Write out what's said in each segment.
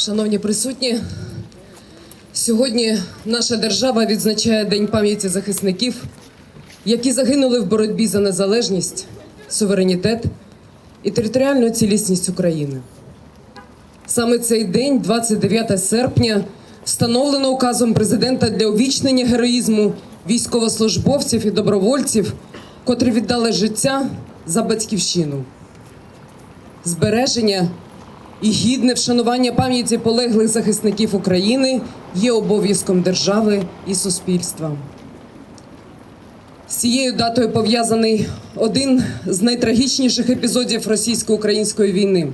Шановні присутні, сьогодні наша держава відзначає День пам'яті захисників, які загинули в боротьбі за незалежність, суверенітет і територіальну цілісність України. Саме цей день, 29 серпня, встановлено указом президента для увічнення героїзму військовослужбовців і добровольців, котрі віддали життя за батьківщину. Збереження і гідне вшанування пам'яті полеглих захисників України є обов'язком держави і суспільства. З цією датою пов'язаний один з найтрагічніших епізодів російсько-української війни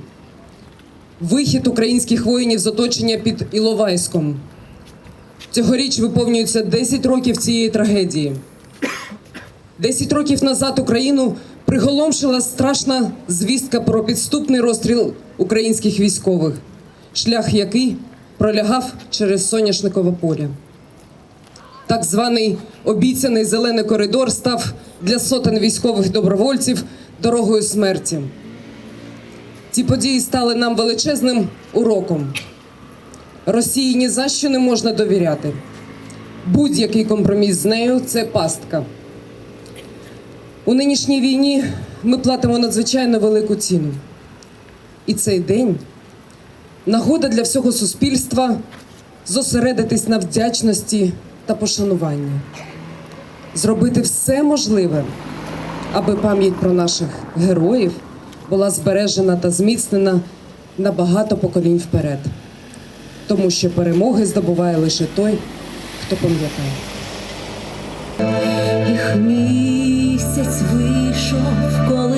вихід українських воїнів з оточення під Іловайськом. Цьогоріч виповнюється 10 років цієї трагедії. 10 років назад Україну приголомшила страшна звістка про підступний розстріл українських військових, шлях який пролягав через соняшникове поле. Так званий обіцяний зелений коридор став для сотень військових добровольців дорогою смерті. Ці події стали нам величезним уроком. Росії ні за що не можна довіряти. Будь-який компроміс з нею це пастка. У нинішній війні ми платимо надзвичайно велику ціну. І цей день нагода для всього суспільства зосередитись на вдячності та пошануванні, зробити все можливе, аби пам'ять про наших героїв була збережена та зміцнена на багато поколінь вперед. Тому що перемоги здобуває лише той, хто пам'ятає. Місяць вийшов колихати,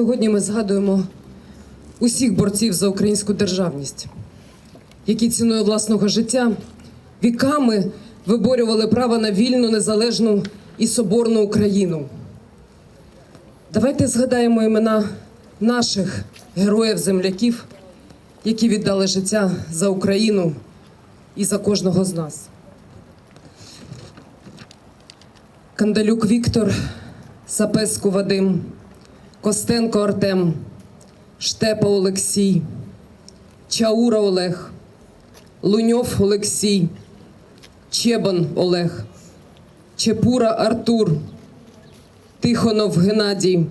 Сьогодні ми згадуємо усіх борців за українську державність, які ціною власного життя віками виборювали право на вільну, незалежну і соборну Україну. Давайте згадаємо імена наших героїв-земляків, які віддали життя за Україну і за кожного з нас. Кандалюк Віктор, Сапеску Вадим, Костенко Артем, Штепа Олексій, Чаура Олег, Луньов Олексій, Чебан Олег, Чепура Артур, Тихонов Геннадій,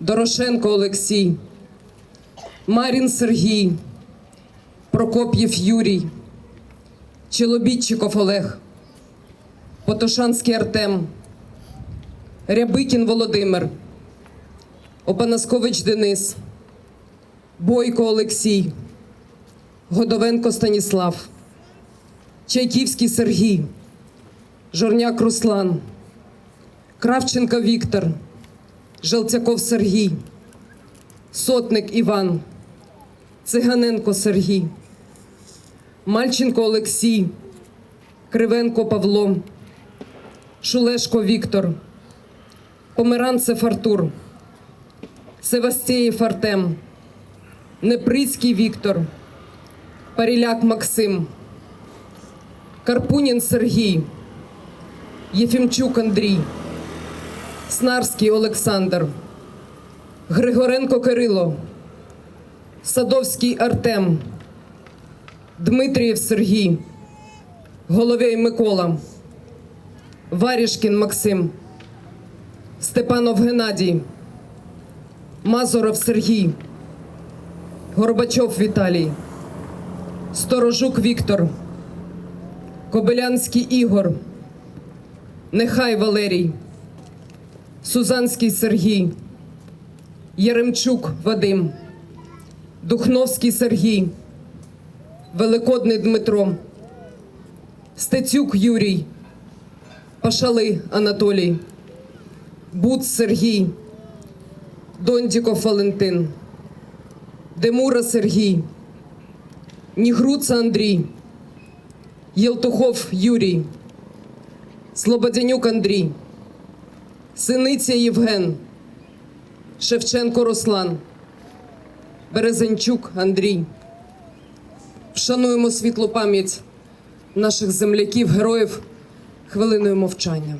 Дорошенко Олексій, Марін Сергій, Прокоп'єв Юрій, Челобітчиков Олег, Потошанський Артем, Рябикін Володимир, Опанаскович Денис, Бойко Олексій, Годовенко Станіслав, Чайківський Сергій, Жорняк Руслан, Кравченко Віктор, Желтяков Сергій, Сотник Іван, Циганенко Сергій, Мальченко Олексій, Кривенко Павло, Шулешко Віктор, Померанцев Артур, Севастєєв Артем, Неприцький Віктор, Паріляк Максим, Карпунін Сергій, Єфімчук Андрій, Снарський Олександр, Григоренко Кирило, Садовський Артем, Дмитрієв Сергій, Головей Микола, Варішкін Максим, Степанов Геннадій, Мазуров Сергій, Горбачов Віталій, Сторожук Віктор, Кобилянський Ігор, Нехай Валерій, Сузанський Сергій, Яремчук Вадим, Духновський Сергій, Великодний Дмитро, Стецюк Юрій, Пашали Анатолій, Буц Сергій, Дондіков Валентин, Демура Сергій, Нігруца Андрій, Єлтухов Юрій, Слободянюк Андрій, Синиця Євген, Шевченко Руслан, Березенчук Андрій. Вшануємо світлу пам'ять наших земляків, героїв хвилиною мовчання.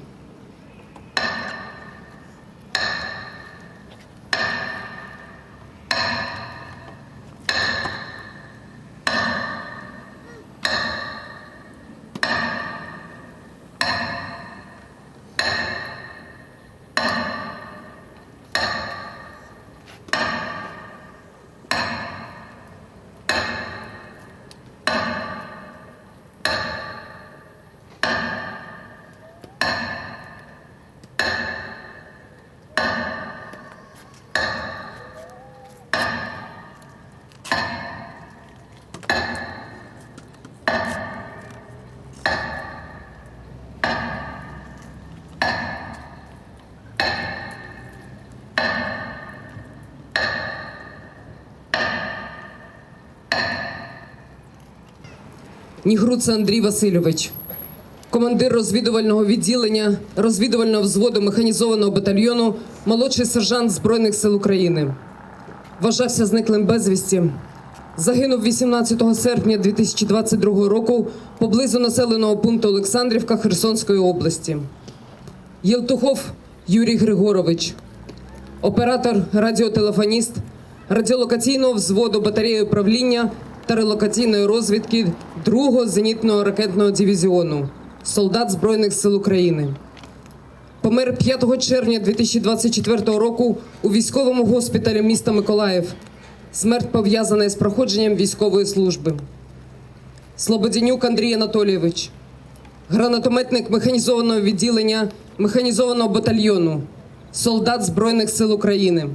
Нігруца Андрій Васильович, командир розвідувального відділення розвідувального взводу механізованого батальйону, молодший сержант Збройних сил України. Вважався зниклим безвісті. Загинув 18 серпня 2022 року поблизу населеного пункту Олександрівка Херсонської області. Єлтухов Юрій Григорович, оператор радіотелефоніст радіолокаційного взводу батареї управління та релокаційної розвідки 2-го зенітного ракетного дивізіону, солдат Збройних сил України. Помер 5 червня 2024 року у військовому госпіталі міста Миколаїв. Смерть пов'язана з проходженням військової служби. Слободянюк Андрій Анатолійович, гранатометник механізованого відділення механізованого батальйону, солдат Збройних сил України.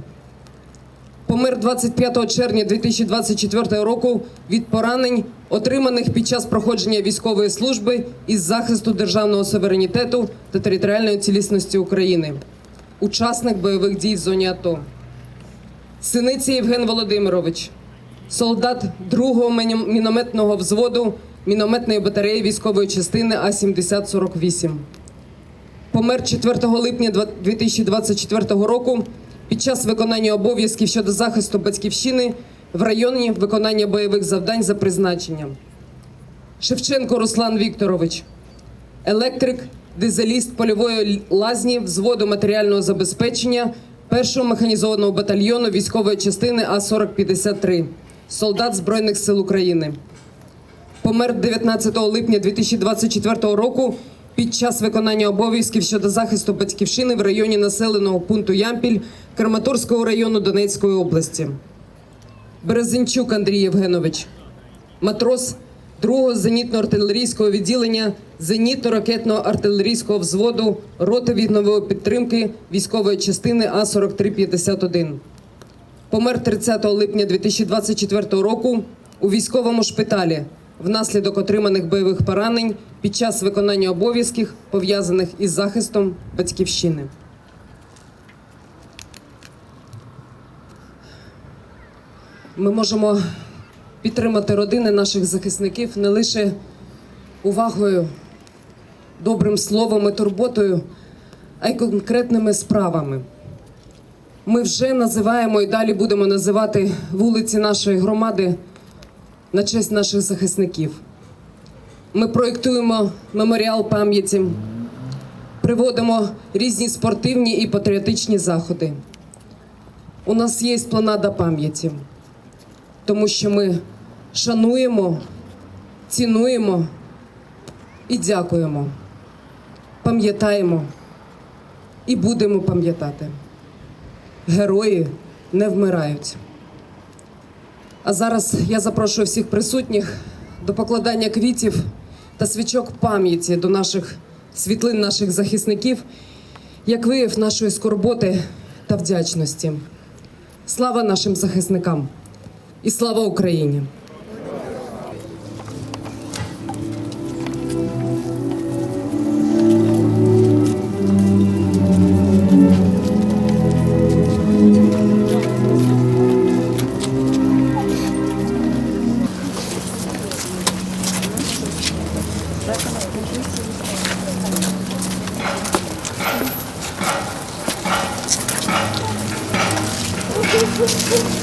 Помер 25 червня 2024 року від поранень, отриманих під час проходження військової служби із захисту державного суверенітету та територіальної цілісності України. Учасник бойових дій в зоні АТО. Синиці Євген Володимирович, солдат 2-го мінометного взводу мінометної батареї військової частини А-7048. Помер 4 липня 2024 року під час виконання обов'язків щодо захисту батьківщини в районі виконання бойових завдань за призначенням. Шевченко Руслан Вікторович, електрик, дизеліст польової лазні взводу матеріального забезпечення першого механізованого батальйону військової частини А-4053, солдат Збройних сил України. Помер 19 липня 2024 року під час виконання обов'язків щодо захисту батьківщини в районі населеного пункту Ямпіль Краматорського району Донецької області. Березенчук Андрій Євгенович, матрос 2-го зенітно-артилерійського відділення зенітно-ракетно-артилерійського взводу роти віднової підтримки військової частини А-4351. Помер 30 липня 2024 року у військовому шпиталі внаслідок отриманих бойових поранень під час виконання обов'язків, пов'язаних із захистом батьківщини. Ми можемо підтримати родини наших захисників не лише увагою, добрим словом і турботою, а й конкретними справами. Ми вже називаємо і далі будемо називати вулиці нашої громади на честь наших захисників. Ми проєктуємо меморіал пам'яті, приводимо різні спортивні і патріотичні заходи. У нас є планада пам'яті, тому що ми шануємо, цінуємо і дякуємо, пам'ятаємо і будемо пам'ятати. Герої не вмирають. А зараз я запрошую всіх присутніх до покладання квітів та свічок пам'яті до наших світлин наших захисників, як вияв нашої скорботи та вдячності. Слава нашим захисникам і слава Україні! Моя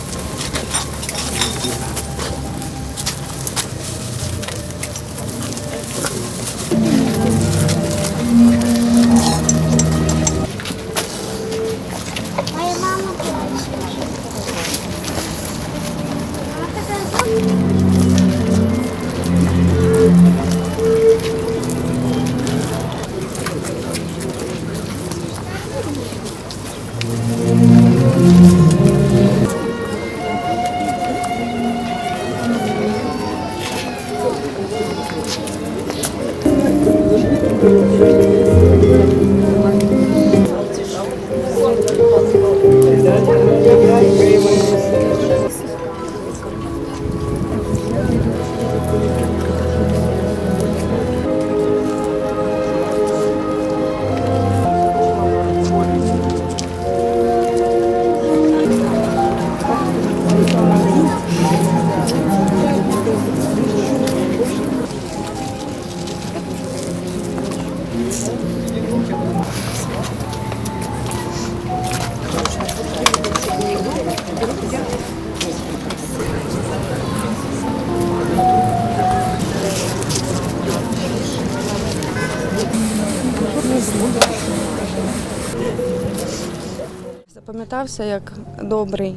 Запам'ятався як добрий,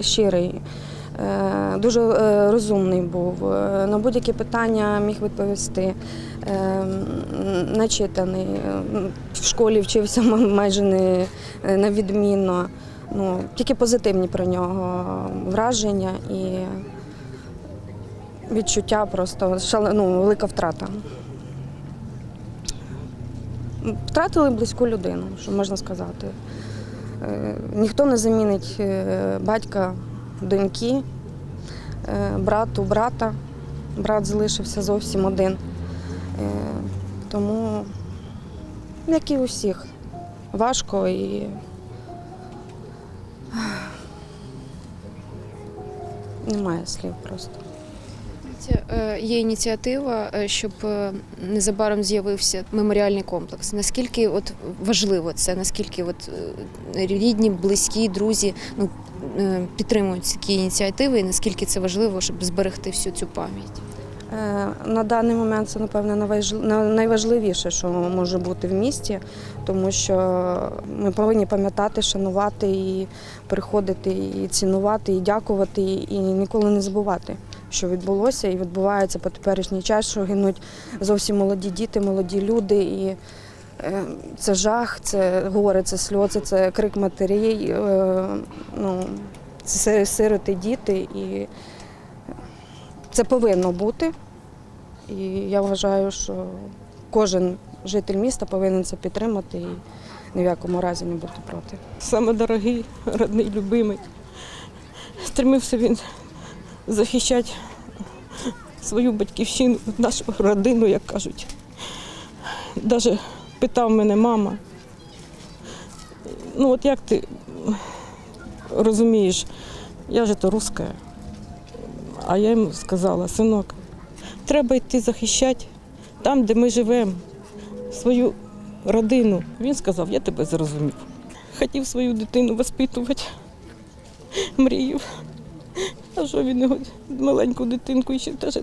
щирий, е, дуже е, розумний був. е, На будь-які питання міг відповісти. Начитаний. В школі вчився майже не е, на відмінно. Ну, тільки позитивні про нього враження і відчуття просто шале, ну, велика втрата. Втратили близьку людину, що можна сказати. Е, Ніхто не замінить е, батька, доньки, е, брат у брата. Брат залишився зовсім один. Тому, як і у всіх, важко і немає слів просто. Е, Є ініціатива, е, щоб е, незабаром з'явився меморіальний комплекс. Наскільки от важливо це? Наскільки от е, рідні, близькі, друзі ну, підтримують такі ініціативи, і наскільки це важливо, щоб зберегти всю цю пам'ять? На даний момент це, найваж- найважливіше, що може бути в місті, тому що ми повинні пам'ятати, шанувати і приходити, і цінувати, і дякувати, і ніколи не забувати, що відбулося і відбувається по теперішній час, що гинуть зовсім молоді діти, молоді люди. І е, це жах, це горе, це сльози, це крик матерей, е, ну, це сироти діти. І це повинно бути. І я вважаю, що кожен житель міста повинен це підтримати і ні в якому разі не бути проти. Саме дорогий, родний, любимий. Стремився він захищати свою батьківщину, нашу родину, як кажуть. Навіть питав мене мама. Ну от як ти розумієш, я ж то русська. А я йому сказала, синок, треба йти захищати там, де ми живемо, свою родину. Він сказав, я тебе зрозумів. Хотів свою дитину воспитувати, мріяв. А що він його маленьку дитинку ще теж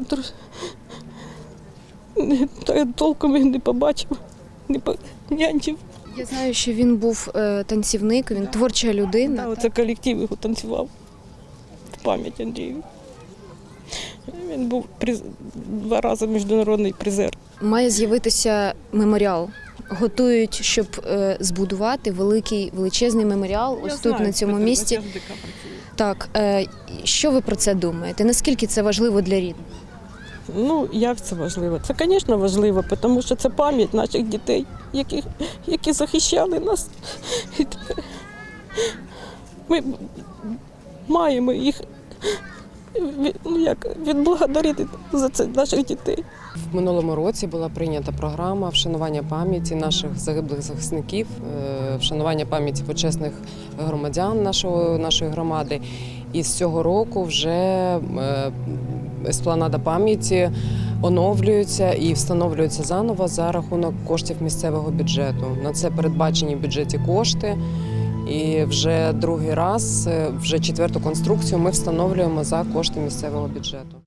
толком він не побачив, не понянчив. Я знаю, що він був е, танцівник, він творча людина. А оце колектив його танцював в пам'ять Андрію. Він був приз... два рази міжнародний призер. Має з'явитися меморіал. Готують, щоб е, збудувати великий величезний меморіал ось тут на цьому місці. Так, е, що ви про це думаєте? Наскільки це важливо для рідних? Ну, як це важливо? Це, звісно, важливо, тому що це пам'ять наших дітей, які, які захищали нас. Ми маємо їх ну, як, відблагодарити за це наших дітей. В минулому році була прийнята програма вшанування пам'яті наших загиблих захисників, е, вшанування пам'яті почесних громадян нашого, нашої громади. І з цього року вже е, еспланада пам'яті оновлюється і встановлюється заново за рахунок коштів місцевого бюджету. На це передбачені в бюджеті кошти. І вже другий раз, е, вже четверту конструкцію ми встановлюємо за кошти місцевого бюджету.